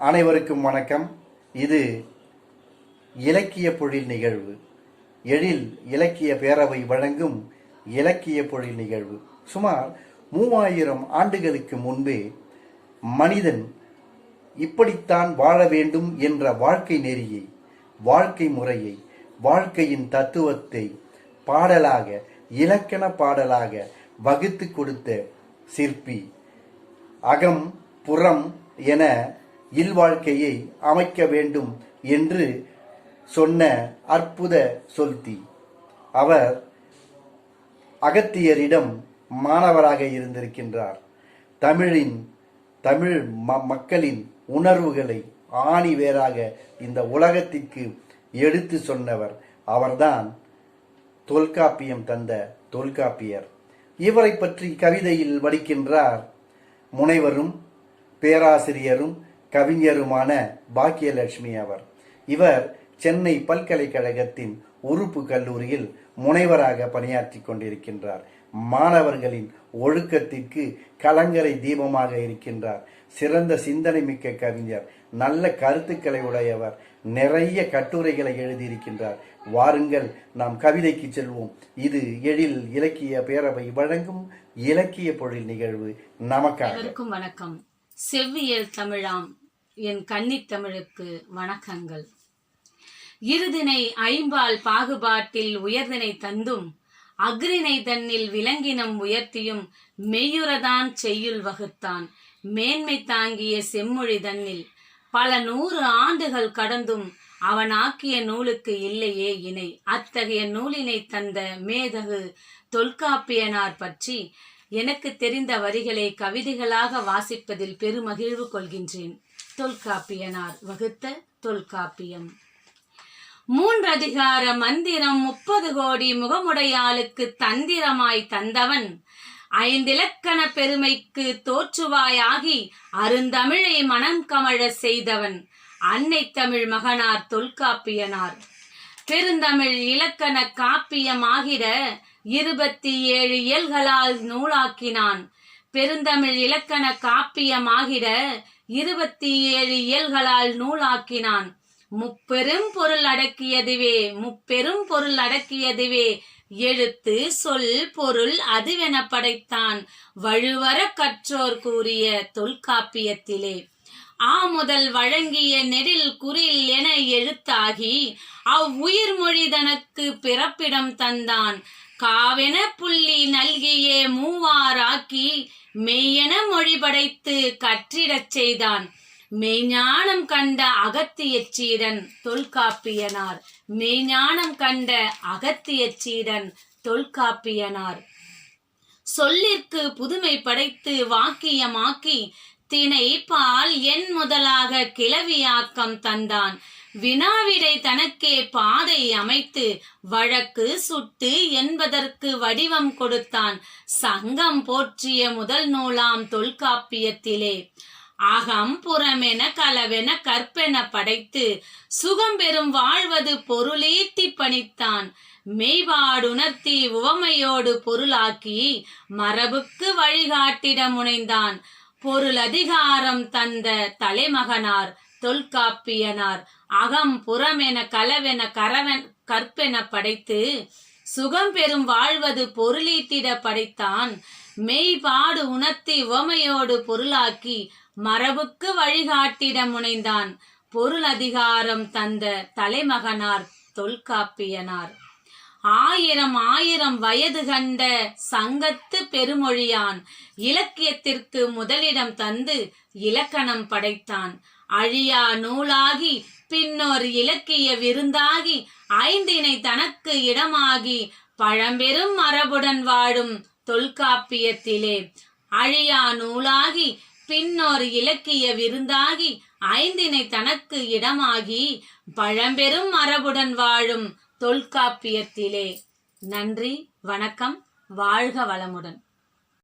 அனைவருக்கும் வணக்கம். இது இலக்கிய பொழில் நிகழ்வு. எழில் இலக்கிய பேரவை வழங்கும் இலக்கிய பொழில் நிகழ்வு. சுமார் மூவாயிரம் ஆண்டுகளுக்கு முன்பே மனிதன் இப்படித்தான் வாழ வேண்டும் என்ற வாழ்க்கை நெறியை வாழ்க்கை முறையை வாழ்க்கையின் தத்துவத்தை பாடலாக இலக்கண பாடலாக வகுத்து கொடுத்த சிற்பி அகம் புறம் என இல்வாழ்க்கையை அமைக்க வேண்டும் என்று சொன்ன அற்புத சொல்தி. அவர் அகத்தியரிடம் மாணவராக இருந்திருக்கின்றார். தமிழின் தமிழ் ம- மக்களின் உணர்வுகளை ஆணி வேறாக இந்த உலகத்திற்கு எடுத்து சொன்னவர் அவர்தான் தொல்காப்பியம் தந்த தொல்காப்பியர். இவரை பற்றி கவிதையில் வடிக்கின்றார் முனைவரும் பேராசிரியரும் கவிஞருமான பாக்கியலட்சுமி அவர். இவர் சென்னை பல்கலைக்கழகத்தின் உறுப்பு கல்லூரியில் முனைவராக பணியாற்றி கொண்டிருக்கின்றார். மாணவர்களின் ஒழுக்கத்திற்கு கலங்கரை தீபமாக இருக்கின்றார். சிறந்த சிந்தனை மிக்க கவிஞர் நல்ல கருத்துக்களை உடையவர் நிறைய கட்டுரைகளை எழுதியிருக்கின்றார். வாருங்கள் நாம் கவிதைக்கு செல்வோம். இது எழில் இலக்கிய பேரவை வழங்கும் இலக்கிய பொழில் நிகழ்வு. நமக்காக. வணக்கம். செவ்வியல் தமிழாம் என் கன்னித்தமிழுக்கு வணக்கங்கள். இருதினை ஐம்பால் பாகுபாட்டில் உயர்தினை தந்தும் அக்ரிணை தன்னில் விலங்கினம் உயர்த்தியும் மெய்யுறதான் செய்யுள் வகுத்தான். மேன்மை தாங்கிய செம்மொழி தன்னில் பல நூறு ஆண்டுகள் கடந்தும் அவன் ஆக்கிய நூலுக்கு இல்லையே இணை. அத்தகைய நூலினை தந்த மேதகு தொல்காப்பியனார் பற்றி எனக்கு தெரிந்த வரிகளை கவிதைகளாக வாசிப்பதில் பெருமகிழ்வு கொள்கின்றேன். தொல்காப்பியனார் வகுத்த தொல்காப்பியம். மூன்றதிகார மந்திரம் முப்பது கோடி முகமுடையாளுக்கு தந்திரமாய் தந்தவன். ஐந்திலக்கண பெருமைக்கு தோற்றுவாயாகி அருந்தமிழை மனம் கமழ செய்தவன். அன்னை தமிழ் மகனார் தொல்காப்பியனார். பெருந்தமிழ் இலக்கண காப்பியமாகிற இருபத்தி ஏழு இயல்களால் நூலாக்கினான். பெருந்தமிழ் இலக்கண காப்பியமாகிட இருபத்தி ஏழு இயல்களால் நூலாக்கினான். முப்பெரும் பொருள் அடக்கியதுவே முப்பெரும் பொருள் அடக்கியதுவே எழுத்து சொல் பொருள் அதுவென படைத்தான். வழுவர கற்றோர் கூறிய தொல்காப்பியத்திலே. ஆ முதல் வழங்கிய நெடில் குறில் என எழுத்தாகி அவ்வுயிர் மொழி தனக்கு பிறப்பிடம் தந்தான். காவென புள்ளி நல்கிய மூவாராக்கி மெய்யென மொழி படைத்து கற்றிடச் செய்தான். மெய்ஞானம் கண்ட அகத்தியச்சீடன் தொல்காப்பியனார். மெய்ஞானம் கண்ட அகத்தியச்சீடன் தொல்காப்பியனார். சொல்லிற்கு புதுமை படைத்து வாக்கியமாக்கி தினை பால் என் முதலாக கிளவியாக்கம் தந்தான். வினாவிடை தனக்கே பாதை அமைத்து வழக்கு சுட்டு என்பதற்கு வடிவம் கொடுத்தான். சங்கம் போற்றிய முதல் நூலாம் தொல்காப்பியத்திலே. அகம் புறமென கலவென கற்பென படைத்து சுகம் பெறும் வாழ்வது பொருளீட்டி பணித்தான். மெய்பாடுணர்த்தி உவமையோடு பொருளாக்கி மரபுக்கு வழிகாட்டிட முனைந்தான். பொருள் அதிகாரம் தந்த தலைமகனார் தொல்காப்பியனார் அகம் புறமென களவென கரவென கற்பென படைத்து சுகம் பெறும் வாழ்வது பொருளீட்டிட படைத்தான். மெய்பாடு உணர்த்தி உவமையோடு பொருளாக்கி மரபுக்கு வழிகாட்டிட முனைந்தான். பொருள் அதிகாரம் தந்த தலைமகனார் தொல்காப்பியனார். ஆயிரம் ஆயிரம் வயது கண்ட சங்கத்து பெருமொழியான் இலக்கியத்திற்கு முதலிடம் தந்து இலக்கணம் படைத்தான். அழியா நூலாகி பின்னோர் இலக்கிய விருந்தாகி ஐந்தினை தனக்கு இடமாகி பழம்பெரும் மரபுடன் வாழும் தொல்காப்பியத்திலே. அழியா நூலாகி பின்னோர் இலக்கிய விருந்தாகி ஐந்தினை தனக்கு இடமாகி பழம்பெரும் மரபுடன் வாழும் தொல்காப்பியத்திலே. நன்றி வணக்கம் வாழ்க வளமுடன்.